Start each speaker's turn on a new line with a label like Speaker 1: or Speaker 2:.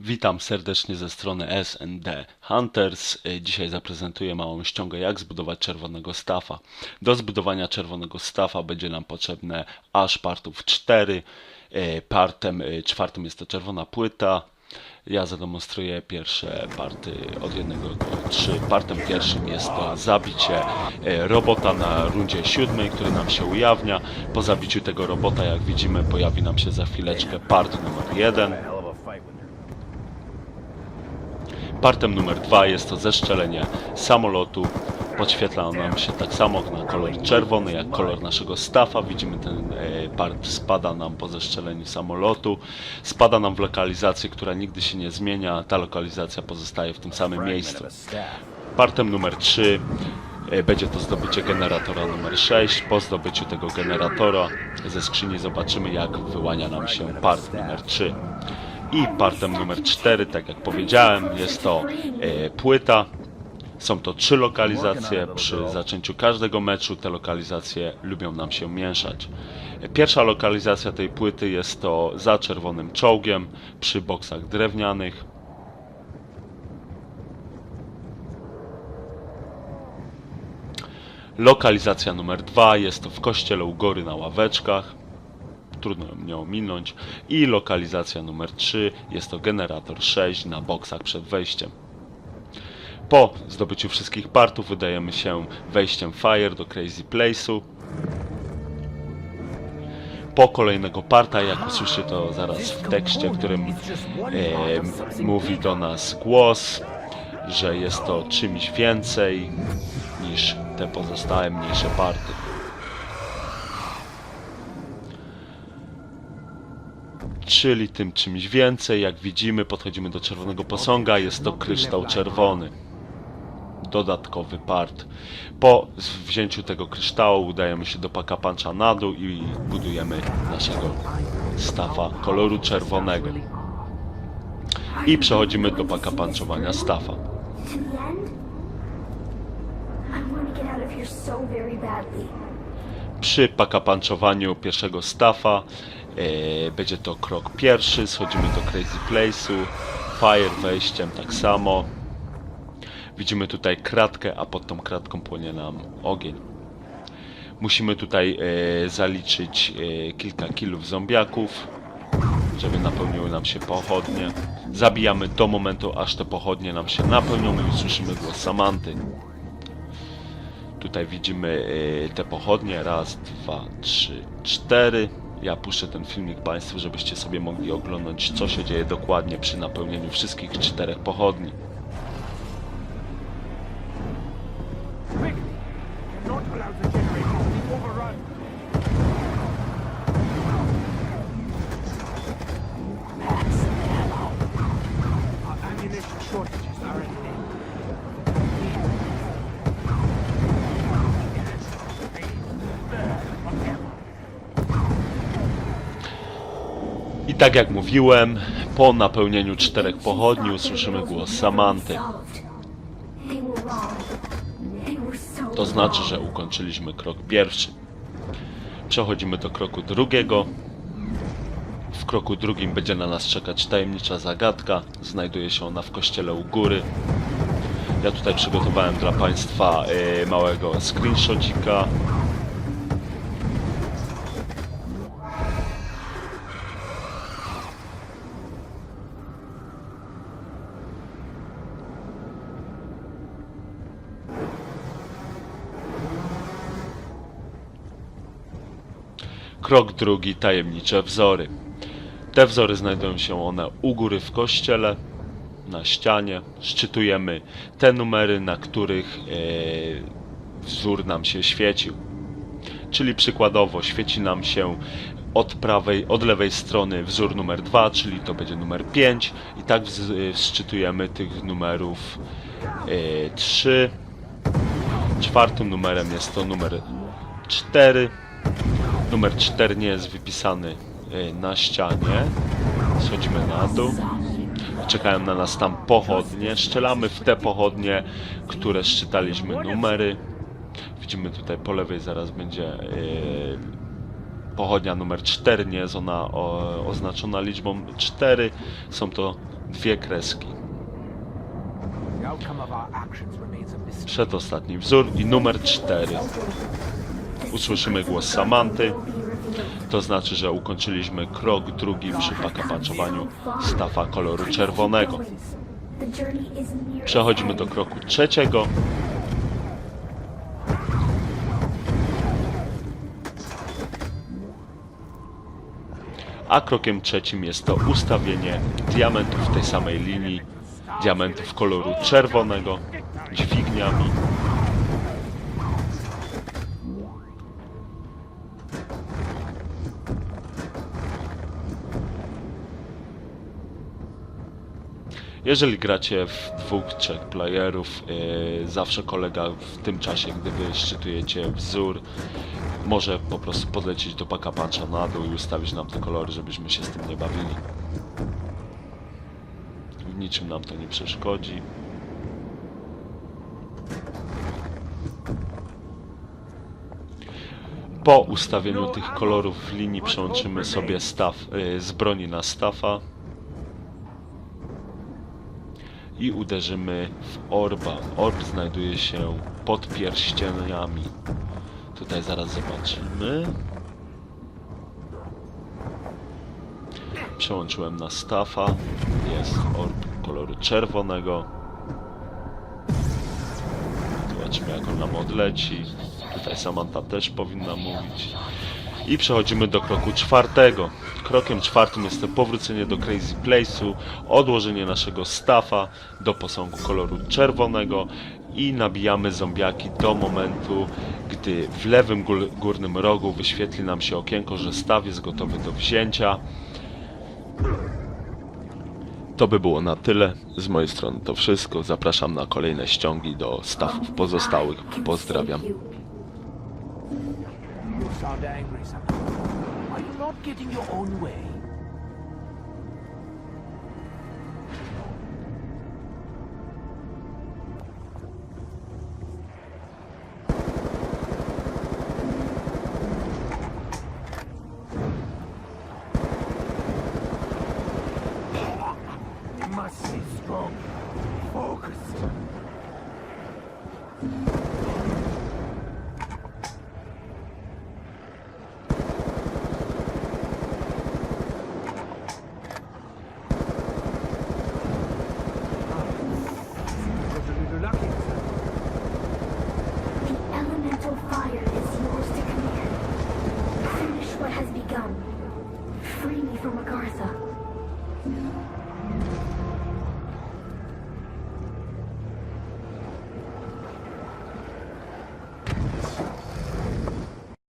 Speaker 1: Witam serdecznie ze strony SND Hunters. Y, Dzisiaj zaprezentuję małą ściągę jak zbudować czerwonego staffa. Do zbudowania czerwonego staffa będzie nam potrzebne aż partów 4. Y, Partem y, czwartym jest to czerwona płyta. Ja zademonstruję pierwsze party od 1 do 3. Partem pierwszym jest to zabicie robota na rundzie siódmej, który nam się ujawnia. Po zabiciu tego robota, jak widzimy, pojawi nam się za chwileczkę part numer 1. Partem numer dwa jest to zeszczelenie samolotu. Podświetla nam się tak samo na kolor czerwony jak kolor naszego stafa. Widzimy ten e, part spada nam po zeszczeleniu samolotu. Spada nam w lokalizację, która nigdy się nie zmienia. Ta lokalizacja pozostaje w tym samym miejscu. Partem numer 3 będzie to zdobycie generatora numer 6. Po zdobyciu tego generatora ze skrzyni zobaczymy jak wyłania nam się part numer 3. I partem numer 4, tak jak powiedziałem, jest to e, płyta. Są to trzy lokalizacje. Przy zaczęciu każdego meczu te lokalizacje lubią nam się mieszać. Pierwsza lokalizacja tej płyty jest to za czerwonym czołgiem przy boksach drewnianych. Lokalizacja numer dwa jest to w kościele u góry na ławeczkach. Trudno ją nie ominąć. I lokalizacja numer 3 jest to generator 6 na boksach przed wejściem. Po zdobyciu wszystkich partów wydajemy się wejściem Fire do Crazy Place'u. Po kolejnego parta, jak usłyszy to zaraz w tekście, w którym e, mówi do nas głos, że jest to czymś więcej niż te pozostałe mniejsze party. Czyli tym czymś więcej, jak widzimy, podchodzimy do czerwonego posąga, jest to kryształ czerwony. Dodatkowy part. Po wzięciu tego kryształu udajemy się do paka puncha na dół i budujemy naszego stafa koloru czerwonego. I przechodzimy do paka
Speaker 2: very badly.
Speaker 1: Przy pakapanczowaniu pierwszego stafa będzie to krok pierwszy, schodzimy do Crazy Place'u, Fire wejściem tak samo. Widzimy tutaj kratkę, a pod tą kratką płonie nam ogień. Musimy tutaj e, zaliczyć e, kilka kilów zombiaków, żeby napełniły nam się pochodnie. Zabijamy do momentu, aż te pochodnie nam się napełnią i usłyszymy głos Samanty. Tutaj widzimy e, te pochodnie. Raz, dwa, trzy, cztery. Ja puszczę ten filmik Państwu, żebyście sobie mogli oglądać, co się dzieje dokładnie przy napełnieniu wszystkich czterech pochodni. I tak jak mówiłem, po napełnieniu czterech pochodni usłyszymy głos Samanty. To znaczy, że ukończyliśmy krok pierwszy. Przechodzimy do kroku drugiego. W kroku drugim będzie na nas czekać tajemnicza zagadka. Znajduje się ona w kościele u góry. Ja tutaj przygotowałem dla Państwa e, małego screenshotika. Krok drugi tajemnicze wzory. Te wzory znajdują się one u góry w kościele, na ścianie. Szczytujemy te numery, na których e, wzór nam się świecił. Czyli przykładowo świeci nam się od prawej, od lewej strony wzór numer 2, czyli to będzie numer 5 i tak e, szczytujemy tych numerów e, 3. Czwartym numerem jest to numer 4. Numer 4 nie jest wypisany y, na ścianie. Schodzimy na dół. Czekają na nas tam pochodnie. Strzelamy w te pochodnie, które szczytaliśmy numery. Widzimy tutaj po lewej zaraz będzie y, pochodnia numer 4. Nie jest ona o, oznaczona liczbą 4. Są to dwie kreski. Przedostatni wzór i numer 4. Usłyszymy głos Samanty. To znaczy, że ukończyliśmy krok drugi przy pakapaczowaniu stafa koloru czerwonego. Przechodzimy do kroku trzeciego. A krokiem trzecim jest to ustawienie diamentów tej samej linii, diamentów koloru czerwonego, dźwigniami. Jeżeli gracie w dwóch, trzech playerów, yy, zawsze kolega w tym czasie, gdy wy szczytujecie wzór, może po prostu podlecieć do paka pancza na dół i ustawić nam te kolory, żebyśmy się z tym nie bawili. W niczym nam to nie przeszkodzi. Po ustawieniu tych kolorów w linii przełączymy sobie staw yy, z broni na stafa i uderzymy w orba. Orb znajduje się pod pierścieniami. Tutaj zaraz zobaczymy. Przełączyłem na stafa. Jest orb koloru czerwonego. Zobaczymy jak on nam odleci. Tutaj Samantha też powinna mówić. I przechodzimy do kroku czwartego. Krokiem czwartym jest to powrócenie do Crazy Place'u, odłożenie naszego stafa do posągu koloru czerwonego i nabijamy zombiaki do momentu, gdy w lewym gór- górnym rogu wyświetli nam się okienko, że staw jest gotowy do wzięcia. To by było na tyle. Z mojej strony to wszystko. Zapraszam na kolejne ściągi do stawów pozostałych. Pozdrawiam.
Speaker 3: Sound angry. Are you not getting your own way? from Agartha.